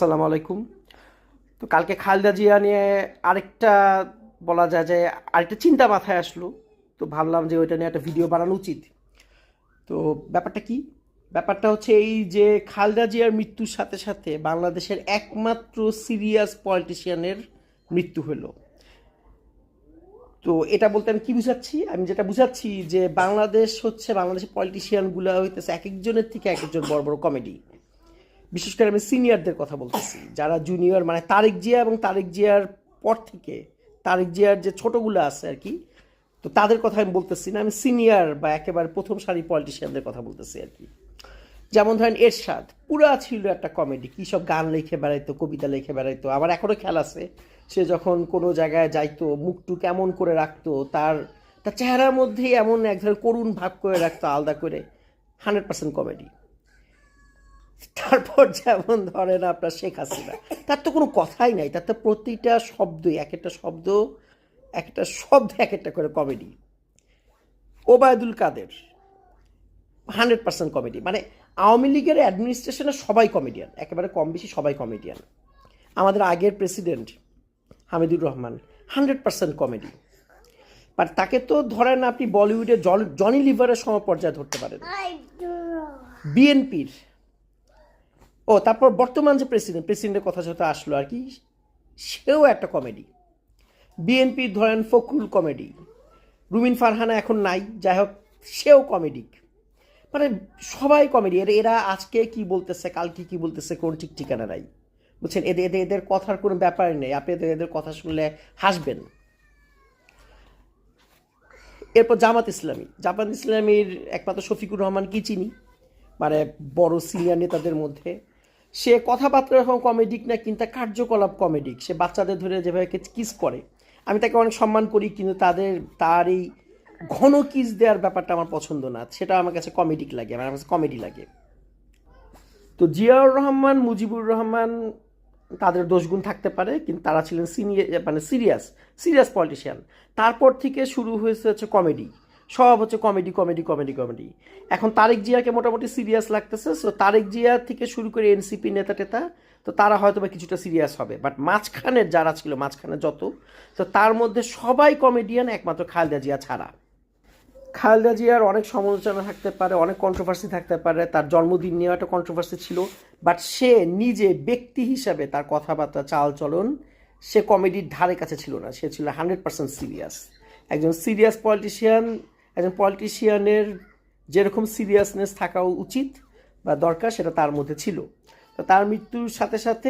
আসসালামু আলাইকুম। তো কালকে খালেদা জিয়া নিয়ে আরেকটা বলা যায় যে আরেকটা চিন্তা মাথায় আসলো। তো ভাবলাম যে ওইটা নিয়ে একটা ভিডিও বানানো উচিত। তো ব্যাপারটা কি? ব্যাপারটা হচ্ছে এই যে খালেদা জিয়ার মৃত্যুর সাথে সাথে বাংলাদেশের একমাত্র সিরিয়াস পলিটিশিয়ানের মৃত্যু হলো। তো এটা বলতে আমি কি বুঝাচ্ছি? আমি যেটা বুঝাচ্ছি যে বাংলাদেশ হচ্ছে বাংলাদেশের পলিটিশিয়ানগুলো হইতেছে এক একজনের থেকে এক একজন বড় বড় কমেডি। বিশেষ করে আমি সিনিয়রদের কথা বলতেছি, যারা জুনিয়র মানে তারেক জিয়া এবং তারেক জিয়ার পর থেকে, তারেক জিয়ার যে ছোটগুলো আছে আর কি, তো তাদের কথা আমি বলতেছি না, আমি সিনিয়র বা একেবারে প্রথম সারি পলিটিশিয়ানদের কথা বলতেছি আর কি। যেমন ধরেন এরশাদ, পুরা ছিল একটা কমেডি কী সব গান লিখে বেড়াইতো, কবিতা লিখে বেড়াইতো আবার এখনও খেয়াল আছে, সে যখন কোনো জায়গায় যাইতো মুখটু কেমন করে রাখতো, তার তার চেহারার মধ্যেই এমন এক ধরনের করুণ ভাব করে রাখতো, আলাদা করে হান্ড্রেড পার্সেন্ট কমেডি তারপর যেমন ধরেন আপনার শেখ হাসিনা তার তো কোনো কথাই নাই তার তো প্রতিটা শব্দই এক একটা শব্দ এক একটা শব্দ এক একটা করে comedy. Obaidul Quader hundred percent comedy. মানে আওয়ামী লীগের অ্যাডমিনিস্ট্রেশনে সবাই কমেডিয়ান একেবারে কম বেশি সবাই কমেডিয়ান। আমাদের আগের president Hamidur Rahman hundred percent comedy. But তাকে তো ধরেন আপনি বলিউডে জন- জনি লিভারের সমপর্যায়ে ধরতে পারেন। বিএনপির ও, তারপর বর্তমান যে প্রেসিডেন্ট প্রেসিডেন্টের কথা যত আসলো আর কি, সেও একটা কমেডি বিএনপি ধরেন ফখরুল কমেডি রুমিন ফারহানা এখন নাই, যাই হোক, সেও কমেডিক মানে সবাই কমেডি এরা এরা আজকে কি বলতেছে, কালকে কি বলতেছে, কোন ঠিক ঠিকানা নাই বুঝছেন? এদের এদের এদের কথার কোনো ব্যাপার নেই। আপনি এদের এদের কথা শুনলে হাসবেন। এরপর জামাত ইসলামী। জামাত ইসলামীর একমাত্র শফিকুর রহমান কি চিনি? মানে বড় সিনিয়র নেতাদের মধ্যে। সে কথাবার্তা এরকম কমেডিক না, কিন্তু কার্যকলাপ কমেডিক সে বাচ্চাদের ধরে যেভাবে কিস করে। আমি তাকে অনেক সম্মান করি, কিন্তু তাদের, তার এই ঘন কিস দেওয়ার ব্যাপারটা আমার পছন্দ না। সেটা আমার কাছে কমেডিক লাগে, আমার কাছে কমেডি লাগে। তো জিয়াউর রহমান, মুজিবুর রহমান, তাদের দোষগুণ থাকতে পারে, কিন্তু তারা ছিলেন সিনিয়র মানে সিরিয়াস সিরিয়াস পলিটিশিয়ান তারপর থেকে শুরু হয়েছে হচ্ছে কমেডি সব হচ্ছে কমেডি কমেডি কমেডি কমেডি। এখন তারেক জিয়াকে মোটামুটি সিরিয়াস লাগতেছে সো তারেক জিয়া থেকে শুরু করে এনসিপি নেতা টেতা, তো তারা হয়তো বা কিছুটা সিরিয়াস হবে। বাট মাঝখানের যারা ছিল, মাঝখানে যত, তো তার মধ্যে সবাই কমেডিয়ান একমাত্র খালেদা জিয়া ছাড়া। খালেদা জিয়ার অনেক সমালোচনা থাকতে পারে, অনেক কন্ট্রোভার্সি থাকতে পারে, তার জন্মদিন নিয়ে একটা কন্ট্রোভার্সি ছিল বাট সে নিজে ব্যক্তি হিসাবে তার কথাবার্তা চাল চলন সে কমেডির ধারে কাছে ছিল না, সে ছিল হান্ড্রেড পার্সেন্ট সিরিয়াস একজন সিরিয়াস পলিটিশিয়ান একজন পলিটিশিয়ানের যেরকম সিরিয়াসনেস থাকা উচিত বা দরকার সেটা তার মধ্যে ছিল। তো তার মৃত্যুর সাথে সাথে